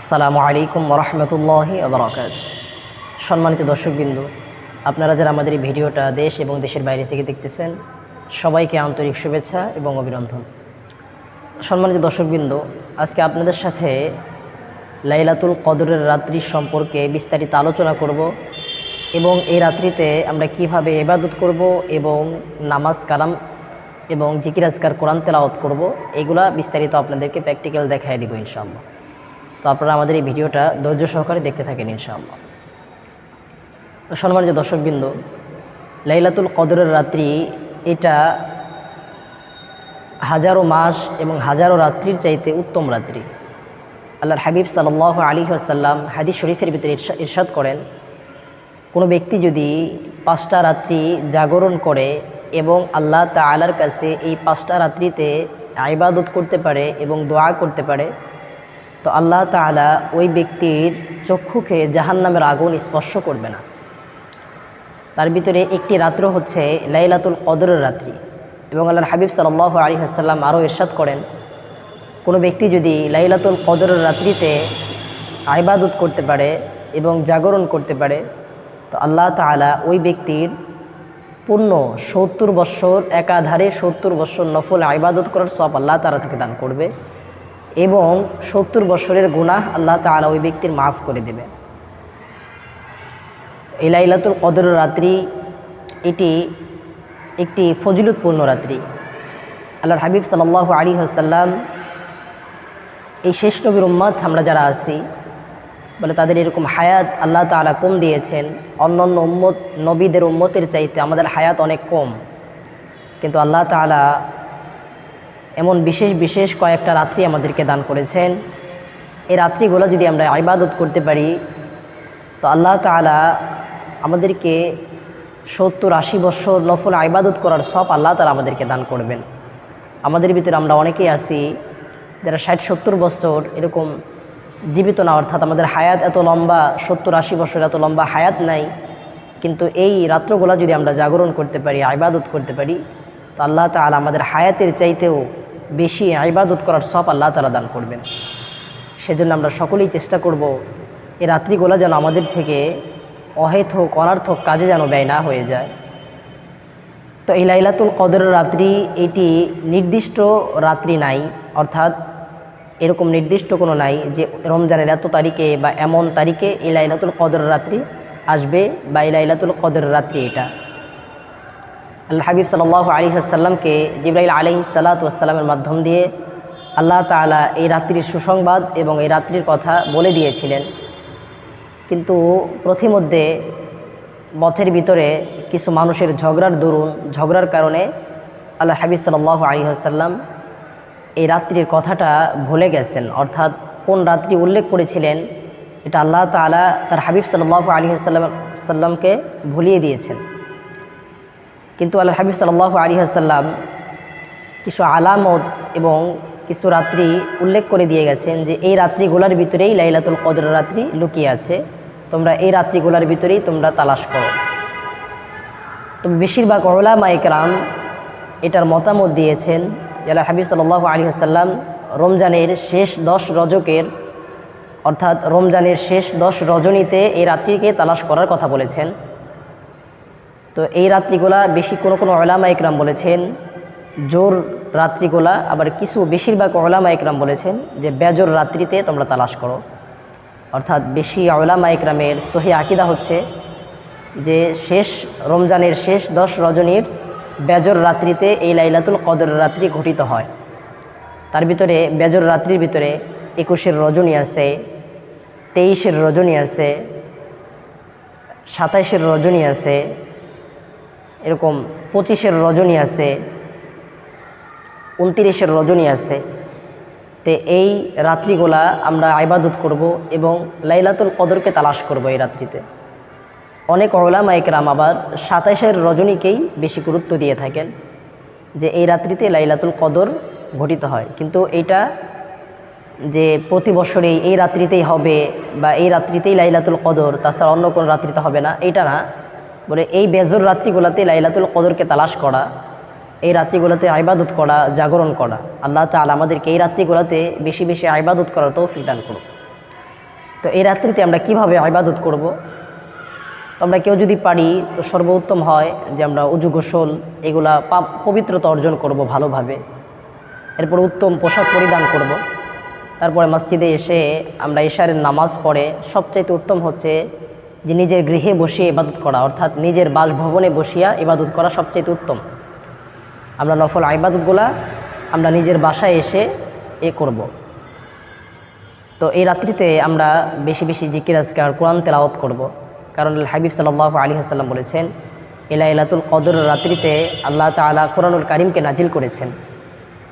আসসালামু আলাইকুম রহমতুল্লাহি আবরাকাত সম্মানিত দর্শকবৃন্দ, আপনারা যারা আমাদের এই ভিডিওটা দেশ এবং দেশের বাইরে থেকে দেখতেছেন, সবাইকে আন্তরিক শুভেচ্ছা এবং অভিনন্দন। সম্মানিত দর্শকবৃন্দ, আজকে আপনাদের সাথে লাইলাতুল কদরের রাত্রি সম্পর্কে বিস্তারিত আলোচনা করব এবং এই রাত্রিতে আমরা কীভাবে এবাদত করব এবং নামাজ কালাম এবং জিকিরাজকার কোরআন তেলাওয়াত করব, এগুলা বিস্তারিত আপনাদেরকে প্র্যাকটিক্যাল দেখায় দিব ইনশাআল্লাহ। তো আপনারা আমাদের এই ভিডিওটা ধৈর্য সহকারে দেখতে থাকেন, ইনশাআল্লাহ। তো সম্মানিত দর্শকবৃন্দ, লাইলাতুল কদরের রাত্রি, এটা হাজারো মাস এবং হাজারো রাত্রির চাইতে উত্তম রাত্রি। আল্লাহর হাবিব সাল্লাহ আলী আসাল্লাম হাদিস শরীফের ভিতরে ইরশা- ইরশাদ করেন, কোনো ব্যক্তি যদি পাঁচটা রাত্রি জাগরণ করে এবং আল্লাহ তালার কাছে এই পাঁচটা রাত্রিতে আইবাদত করতে পারে এবং দোয়া করতে পারে তো আল্লাহ তাআলা ওই ব্যক্তির চক্ষুকে জাহান্নামের আগুন স্পর্শ করবে না। তার ভিতরে একটি রাত্র হচ্ছে লাইলাতুল কদরের রাত্রি এবং আল্লাহর হাবিব সাল্লাহ আলী হাসাল্লাম আরও ইরশাদ করেন, কোনো ব্যক্তি যদি লাইলাতুল কদরের রাত্রিতে আইবাদত করতে পারে এবং জাগরণ করতে পারে, তো আল্লাহ তাআলা ওই ব্যক্তির পূর্ণ সত্তর বৎসর, একাধারে সত্তর বৎসর নফল আইবাদত করার সব আল্লাহ তাআলা তাকে দান করবে। এবং সত্তর বছরের গুনাহ আল্লাহ তাআলা ওই ব্যক্তির মাফ করে দেবে। এই লাইলাতুল কদর রাত্রি, এটি একটি ফজিলতপূর্ণ রাত্রি। আল্লাহর হাবিব সাল্লাহ আলী হাসাল্লাম এই শেষ নবীর উম্মাদ আমরা যারা আছি, বলে তাদের এরকম হায়াত আল্লাহ তাআলা কম দিয়েছেন। অন্য অন্য উম্মত, নবীদের উম্মতের চাইতে আমাদের হায়াত অনেক কম। কিন্তু আল্লাহ তাআলা এমন বিশেষ বিশেষ কয়েকটা রাত্রি আমাদেরকে দান করেছেন। এই রাত্রিগুলো যদি আমরা ইবাদত করতে পারি, তো আল্লাহ তাআলা আমাদেরকে সত্তর, আশি বৎসর নফল ইবাদত করার সব আল্লাহ তাআলা আমাদেরকে দান করবেন। আমাদের ভিতরে আমরা অনেকেই আছি যারা ষাট, সত্তর বছর এরকম জীবিত না, অর্থাৎ আমাদের হায়াত এত লম্বা, সত্তর, আশি বছর এত লম্বা হায়াত নাই। কিন্তু এই রাত্রগুলো যদি আমরা জাগরণ করতে পারি, ইবাদত করতে পারি, তো আল্লাহ তাআলা আমাদের হায়াতের চাইতেও বেশি ইবাদত করার সব আল্লাহ তালা দান করবেন। সেজন্য আমরা সকলেই চেষ্টা করব এই রাত্রিগুলো যেন আমাদের থেকে অহেথক অনার্থক কাজে যেন ব্যয় না হয়ে যায়। তো এই লাইলাতুল কদরের রাত্রি এটি নির্দিষ্ট রাত্রি নাই, অর্থাৎ এরকম নির্দিষ্ট কোনো নাই যে রমজানের এত তারিখে বা এমন তারিখে এই লাইলাতুল কদরের রাত্রি আসবে বা এই লাইলাতুল কদরের রাত্রি এটা। আল্লাহ হাবিব সাল্লাহ আলী আসাল্লামকে জিব্রাইল আলহি সাল্লাতামের মাধ্যম দিয়ে আল্লাহ তাআলা এই রাত্রির সুসংবাদ এবং এই রাত্রির কথা বলে দিয়েছিলেন। কিন্তু প্রথমধ্যে মথের ভিতরে কিছু মানুষের ঝগড়ার দরুন, ঝগড়ার কারণে আল্লাহ হাবিব সাল্লাহ আলী আসাল্লাম এই রাত্রির কথাটা ভুলে গেছেন। অর্থাৎ কোন রাত্রি উল্লেখ করেছিলেন, এটা আল্লাহ তাআলা তার হাবিব সাল্লাহ আলী আসাল্লাম সাল্লামকে ভুলিয়ে দিয়েছেন। কিন্তু আল্লাহ হাবিব সাল্লাহ আলী আসাল্লাম কিছু আলামত এবং কিছু রাত্রি উল্লেখ করে দিয়ে গেছেন যে এই রাত্রিগুলার ভিতরেই লাইলাতুল কদর রাত্রি লুকিয়ে আছে। তোমরা এই রাত্রিগুলার ভিতরেই তোমরা তালাশ করো। তো বেশিরভাগ ওলামা একরাম এটার মতামত দিয়েছেন আল্লাহ হাবিব সাল্লাহ আলী আসাল্লাম রমজানের শেষ দশ রজকের অর্থাৎ রমজানের শেষ দশ রজনীতে এই রাত্রিকে তালাশ করার কথা বলেছেন। তো এই রাত্রিগুলা বেশি কোনো কোনো ওলামা একরাম বলেছেন, জোর রাত্রিগুলা আবার কিছু বেশিরভাগ ওলামা একরাম বলেছেন যে বেজোর রাত্রিতে তোমরা তালাশ করো। অর্থাৎ বেশি ওলামা একরামের সহি আকিদা হচ্ছে যে শেষ রমজানের শেষ দশ রজনীর বেজর রাত্রিতে এই লাইলাতুল কদর রাত্রি ঘটিত হয়। তার ভিতরে বেজর রাত্রির ভিতরে একুশের রজনী আছে, তেইশের রজনী আছে, সাতাইশের রজনী আছে এরকম পঁচিশের রজনী আছে, উনতিরিশের রজনী আছে। তে এই রাত্রিগুলা আমরা আইবাদত করব এবং লাইলাতুল কদরকে তালাশ করব এই রাত্রিতে। অনেক ওলামা একরাম আবার সাতাইশের রজনীকেই বেশি গুরুত্ব দিয়ে থাকেন যে এই রাত্রিতে লাইলাতুল কদর ঘটিত হয়। কিন্তু এইটা যে প্রতি বছরেই এই রাত্রিতেই হবে বা এই রাত্রিতেই লাইলাতুল কদর, তাছাড়া অন্য কোনো রাত্রিতে হবে না, এইটা না। বলে, এই বেজর রাত্রিগুলোতে লাইলাতুল কদরকে তালাশ করা, এই রাত্রিগুলোতে আইবাদত করা, জাগরণ করা, আল্লাহ তাআলা আমাদেরকে এই রাত্রিগুলোতে বেশি বেশি আইবাদত করার তৌফিক দান করুন তো এই রাত্রিতে আমরা কীভাবে ইবাদত করব? তো আমরা কেউ যদি পারি, তো সর্বোত্তম হয় যে আমরা উজু গোসল, এগুলা পবিত্রতা অর্জন করব ভালোভাবে। এরপর উত্তম পোশাক পরিধান করব। তারপরে মসজিদে এসে আমরা ইশারের নামাজ পড়ে, সবচাইতে উত্তম হচ্ছে যে নিজের গৃহে বসিয়ে ইবাদত করা, অর্থাৎ নিজের বাসভবনে বসিয়া ইবাদত করা সবচেয়ে উত্তম আমরা নফল ইবাদতগুলা আমরা নিজের বাসায় এসে এ করব। তো এই রাত্রিতে আমরা বেশি বেশি জিকির, আজকার, কোরআন তেলাওয়াত করব। কারণ হাবিব সাল্লাহ আলী হাসাল্লাম বলেছেন এলা ইলাতুল কদর রাত্রিতে আল্লাহ তালা কোরআনুল কারিমকে নাজিল করেছেন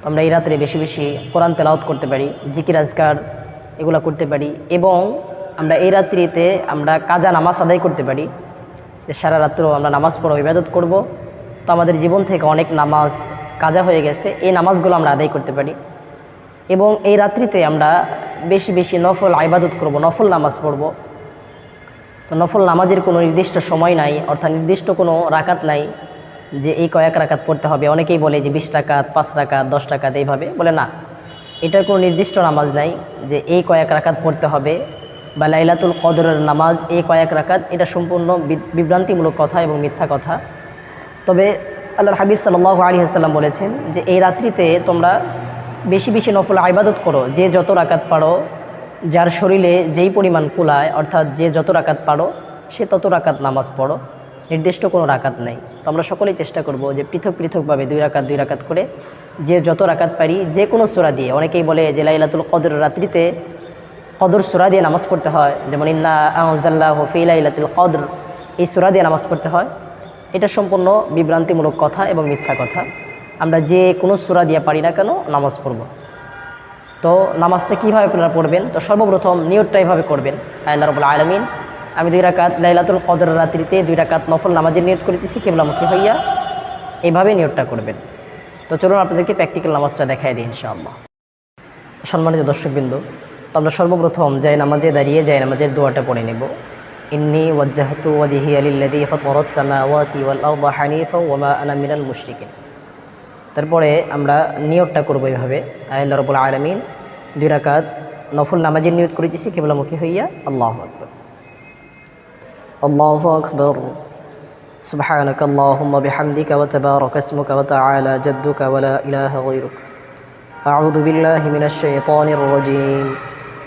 তো আমরা এই রাত্রে বেশি বেশি কোরআন তেলাওয়াত করতে পারি, জিকির, আজকার এগুলো করতে পারি এবং আমরা এই রাত্রিতে আমরা কাজা নামাজ আদায় করতে পারি। যে সারা রাত্র আমরা নামাজ পড়ো ইবাদত করব। তো আমাদের জীবন থেকে অনেক নামাজ কাজা হয়ে গেছে, এই নামাজগুলো আমরা আদায় করতে পারি। এবং এই রাত্রিতে আমরা বেশি বেশি নফল আইবাদত করব, নফল নামাজ পড়ব। তো নফল নামাজের কোনো নির্দিষ্ট সময় নাই, অর্থাৎ নির্দিষ্ট কোনো রাকাত নাই, যে এই কয়েক রাকাত পড়তে হবে। অনেকেই বলে যে বিশ টাকাত পাঁচ টাকাত দশ টাকাত এইভাবে। বলে না, এটার কোনো নির্দিষ্ট নামাজ নাই যে এই কয়েক রাকাত পড়তে হবে। বা লাইলাতুল কদরের নামাজ এই কয়েক রাকাত, এটা সম্পূর্ণ বিভ্রান্তিমূলক কথা এবং মিথ্যা কথা। তবে আল্লাহর হাবিব সাল্লাহ আলী হাসাল্লাম বলেছেন যে, এই রাত্রিতে তোমরা বেশি বেশি নফল আইবাদত করো, যে যত রাকাত পারো, যার শরীরে যেই পরিমাণ কুলায়, অর্থাৎ যে যত রাকাত পারো, সে তত রাকাত নামাজ পড়ো। নির্দিষ্ট কোনো রাকাত নেই। তো আমরা সকলেই চেষ্টা করব যে, পৃথক পৃথকভাবে দুই রাকাত দুই রাকাত করে যে যত রাকাত পারি, যে কোনো সুরা দিয়ে। অনেকেই বলে যে, লাইলাতুল কদর রাত্রিতে কদর সুরা দিয়ে নামাজ পড়তে হয়। যেমন, ইন্না আহজাল্লাহ ফিলাইলাতুল কদর। এই সুরা দিয়ে নামাজ পড়তে হয়। এটা সম্পূর্ণ বিভ্রান্তিমূলক কথা এবং মিথ্যা কথা। আমরা যে কোনো সুরা দিয়ে পারি না কেন নামাজ পড়ব। তো নামাজটা কীভাবে আপনারা পড়বেন? তো সর্বপ্রথম নিয়তটা এভাবে করবেন। আল্লাহ রবুল আলমিন, আমি দুই রাকাত লাইলাতুল কদর রাত্রিতে দুই রাকাত নফল নামাজের নিয়ত করিতেছি, কেবলামুখী হইয়া এইভাবে নিয়তটা করবেন। তো চলুন আপনাদেরকে প্র্যাকটিক্যাল নামাজটা দেখাই দিই ইনশাআল্লাহ। সম্মানিত দর্শকবৃন্দ তো আমরা সর্বপ্রথম যাই নামাজে দাঁড়িয়ে যাই নামাজের দোয়াটা পড়ে নেব ইন্নি ওয়াজ্জাহতু ওয়াজহি আলিল্লাযী ফাতারাস সামাওয়াতি ওয়াল আরদা হানিফা ওয়া মা আনা মিনাল মুশরিকিন তারপরে আমরা নিয়তটা করবো এইভাবে আল্লাহ রবুল আলমিন দুই রাকাত নফল নামাজের নিয়ত করেছি কেবলামুখী হইয়া আল্লাহ আকবর আল্লাহ আকবর سبحانك اللهم بحمدك وتبارك اسمك وتعالى جدك ولا إله غيرك أعوذ بالله من الشيطان الرجيم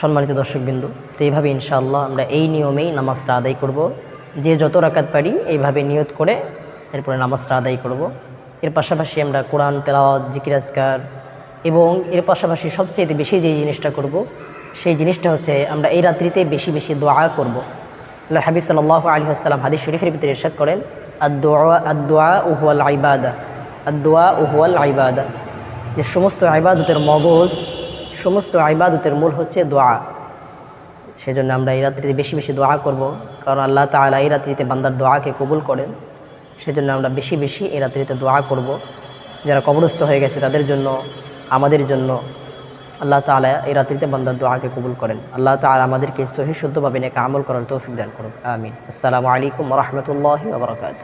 সম্মানিত দর্শকবিন্দু, তো এইভাবে ইনশাআল্লাহ আমরা এই নিয়মেই নামাজটা আদায় করব। যে যত রাকাত পারি এইভাবে নিয়ত করে এরপরে নামাজটা আদায় করব। এর পাশাপাশি আমরা কোরআন, তেলাওয়াত, জিকির, আজকার এবং এর পাশাপাশি সবচেয়ে বেশি যে জিনিসটা করব, সেই জিনিসটা হচ্ছে আমরা এই রাত্রিতে বেশি বেশি দোয়া করব। আল্লাহ হাবিব সাল্লাহ আলী আসসালাম হাদিস শরীফের ভিতরে ইরশাদ করেন আদোয়া আদোয়া উহুয়াল আইবাদা আদোয়া উহুয়াল আইবাদা যে সমস্ত আইবাদতের মগজ সমস্ত আইবাদতের মূল হচ্ছে দোয়া। সেজন্য আমরা এই রাত্রিতে বেশি বেশি দোয়া করব। কারণ আল্লাহ তালা এই রাত্রিতে বান্দার দোয়াকে কবুল করেন। সেজন্য আমরা বেশি বেশি এই রাত্রিতে দোয়া করব। যারা কবরস্থ হয়ে গেছে তাদের জন্য, আমাদের জন্য আল্লাহ তালা এই রাত্রিতে বান্দার দোয়াকে কবুল করেন। আল্লাহ তালা আমাদেরকে সহি শুদ্ধভাবে নেকে আমল করার তৌফিক দান করুন আমিন। আসসালামু আলাইকুম রহমতুল্লাহ বরকাত